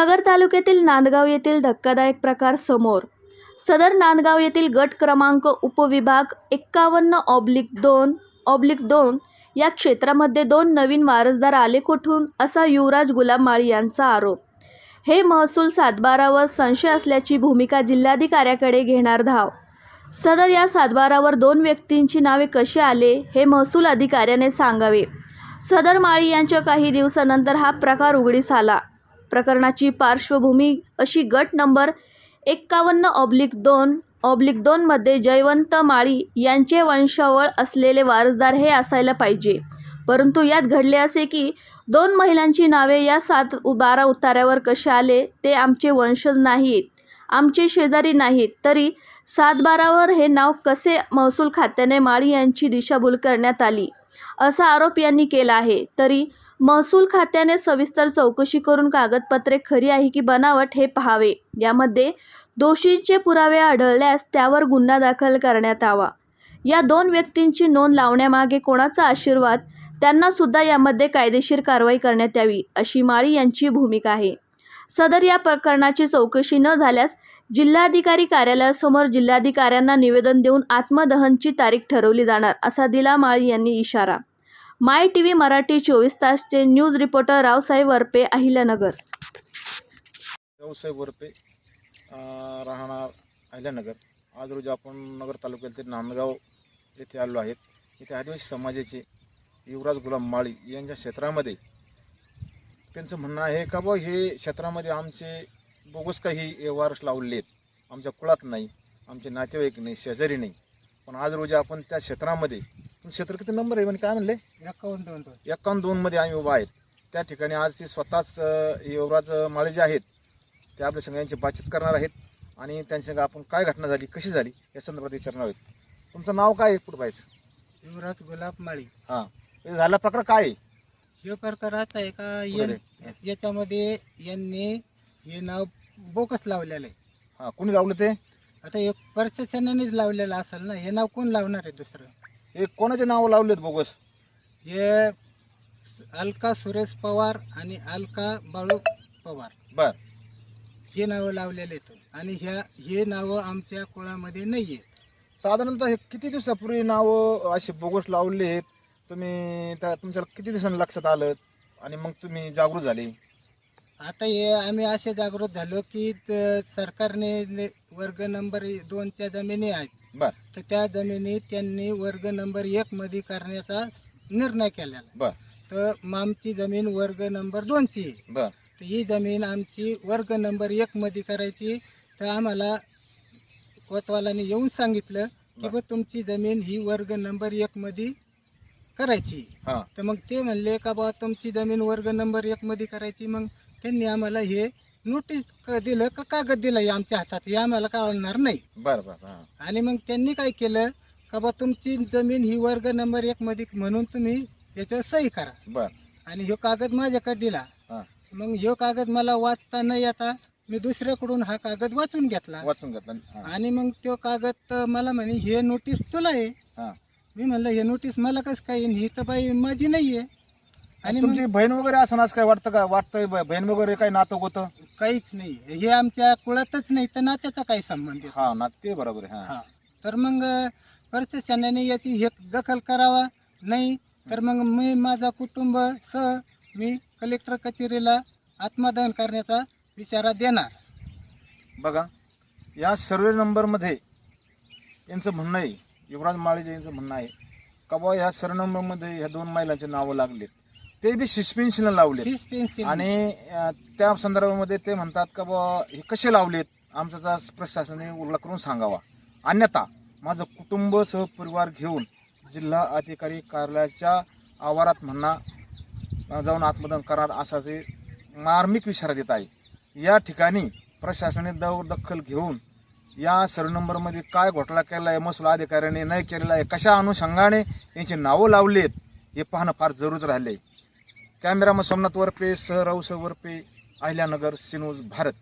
नगर तालुक्यातील नांदगाव येथील धक्कादायक प्रकार समोर. सदर नांदगाव येथील गट क्रमांक उपविभाग एक्कावन्न ऑब्लिक दोन ऑब्लिक दोन या क्षेत्रामध्ये दोन नवीन वारसदार आले कुठून असा युवराज गुलाम माळी यांचा आरोप. हे महसूल सातबारावर संशय असल्याची भूमिका जिल्हाधिकाऱ्याकडे घेणार धाव. सदर या सातबारावर दोन व्यक्तींची नावे कशी आले हे महसूल अधिकाऱ्याने सांगावे. सदर माळी यांच्या काही दिवसानंतर हा प्रकार उघडीस आला. प्रकरणाची पार्श्वभूमी अशी गट नंबर एक्कावन्न ऑब्लिक दोन ऑब्लिक दोनमध्ये जयवंत माळी यांचे वंशावळ असलेले वारसदार हे असायला पाहिजे. परंतु यात घडले असे की दोन महिलांची नावे या सात उ- बारा उतार्यावर कसे आले ते आमचे वंशज नाहीत. आमचे शेजारी नाहीत. तरी सातबारावर हे नाव कसे महसूल खात्याने माळी यांची दिशाभूल करण्यात आली? असा आरोप यांनी केला आहे. तरी महसूल खात्याने सविस्तर चौकशी करून कागदपत्रे खरी आहे की बनावट हे पाहावे. यामध्ये दोषींचे पुरावे आढळल्यास त्यावर गुन्हा दाखल करण्यात यावा. या दोन व्यक्तींची नोंद लावण्यामागे कोणाचा आशीर्वाद त्यांना सुद्धा यामध्ये कायदेशीर कारवाई करण्यात यावी अशी माळी यांची भूमिका आहे. सदर या प्रकरणाची चौकशी न झाल्यास जिल्हाधिकारी कार्यालयासमोर जिल्हाधिकाऱ्यांना निवेदन देऊन आत्मदहनची तारीख ठरवली जाणार असा दिला माळी यांनी इशारा. माय टी व्ही मराठी चोवीस तासचे न्यूज रिपोर्टर रावसाहेब वरपे अहिल्यानगर. व्यवसाय वरपे अं, राहणार अहिल्यानगर. आज रोजी आपण नगर तालुक्यातील नांदगाव येथे आलो आहेत. इथे आदिवासी समाजाचे युवराज गुलाम माळी यांच्या क्षेत्रामध्ये त्यांचं म्हणणं आहे का बा हे क्षेत्रामध्ये आमचे बोगस काही व्यवहार लावलेले आहेत. आमच्या कुळात नाही आमचे नातेवाईक नाही शेजारी नाही. पण आज रोजी आपण त्या क्षेत्रामध्ये क्षेत्र किती नंबर आहे? म्हणजे काय म्हणले? एकावन्न दोन दोन. एकावन्न दोनमध्ये आम्ही उभा आहेत. त्या ठिकाणी आज ते स्वतःच अ, युवराज माळे जे आहेत ते आपल्या सगळ्यांची बातचीत करणार आहेत. आणि त्यांच्या आपण काय घटना झाली कशी झाली या संदर्भात विचारणार आहेत. तुमचं नाव काय आहे पुढं पाहायचं? युवराज गुलाब माळी. हां. हे झाला प्रकार काय आहे? हे प्रकार असा आहे का बरं. याच्यामध्ये यांनी हे नाव बोकस लावलेलं आहे. हां. कुणी लावलं ते? आता एक प्रशासनानेच लावलेलं असेल ना हे नाव कोण लावणार आहे दुसरं? हे कोणाचे नाव लावलेत बोगस? हे अलका सुरेश पवार आणि अलका बाळू पवार. बर. हे नावं लावलेले आहेत. आणि ह्या हे नावं आमच्या कुळामध्ये नाही आहेत साधारणतः हे किती दिवसापूर्वी नावं असे बोगस लावले आहेत? तुम्ही त्या तुमच्या किती दिवसांनी लक्षात आलं? आणि मग तुम्ही जागृत झाले? आता हे आम्ही असे जागृत झालो की त- सरकारने वर्ग नंबर दोनच्या जमिनी आहेत. बर. तर त्या जमिनी त्यांनी वर्ग नंबर एक मध्ये करण्याचा निर्णय केलेला. बर. तर आमची जमीन वर्ग नंबर दोनची आहे. बर. तर ही जमीन आमची वर्ग नंबर एक मध्ये करायची. तर आम्हाला कोतवालाने येऊन सांगितलं की बर. बा तुमची जमीन ही वर्ग नंबर एक मध्ये करायची. हां. तर मग ते म्हणले का बा तुमची जमीन वर्ग नंबर एक मध्ये करायची. मग त्यांनी आम्हाला हे नोटीस क- दिलं का कागद दिलं हे आमच्या हातात? हे आम्हाला कळणार नाही. बरं बरं हां. आणि मग त्यांनी काय केलं? का बा तुमची जमीन ही वर्ग नंबर एक मध्ये म्हणून तुम्ही याच्यावर सही करा. बरं. आणि ह्यो कागद माझ्याकडे दिला. हां. मग ह्यो कागद मला वाचता न येता मी दुसऱ्याकडून हा कागद वाचून घेतला. वाचून घेतलं. हां. आणि मग तो कागद मला म्हणे हे नोटीस तुला आहे. हां. मी म्हणलं हे नोटीस मला कसं काय येईन? ही तर बाई माझी नाही आहे आणि तुमची बहीण वगैरे असं असं काय वाटतं का? वाटतंय ब- बहीण वगैरे काही नातं होतं? काहीच नाही. हे आमच्या कुळातच नाही तर नात्याचा काही संबंध आहे. हा नाते ते बरोबर आहे हा. हा. तर मग प्रशासनाने याची हे दखल करावा. नाही तर मग मी माझा कुटुंब सह मी कलेक्टर कचेरीला आत्मदहन करण्याचा इशारा देणार. बघा या सर्वे नंबरमध्ये यांचं म्हणणं आहे युवराज माळीजे यांचं म्हणणं आहे का बुवा ह्या सर्वे नंबरमध्ये ह्या दोन महिलांचे नावं लागलेत? ते बी फीस पेन्सिल आणि अं, त्या संदर्भामध्ये ते म्हणतात का बुवा हे कसे लावलेत? आमचा प्रशासनाने उल्लेख करून सांगावा. अन्यथा माझं कुटुंब सहपरिवार घेऊन जिल्हा अधिकारी कार्यालयाच्या आवारात म्हणणा अं, जाऊन आत्मदहन करणार असा ते मार्मिक इशारा देत आहे. या ठिकाणी प्रशासनाने दौर दखल घेऊन या सर्व नंबरमध्ये काय घोटाळा केला आहे महसूल अधिकाऱ्याने नाही केलेला आहे कशा अनुषंगाने यांची नावं लावलीत हे पाहणं फार जरूर राहिले कॅमेरामन सोमनाथ वरपे सह राऊसाहेब वरपे अहिल्यानगर सिनोज भारत.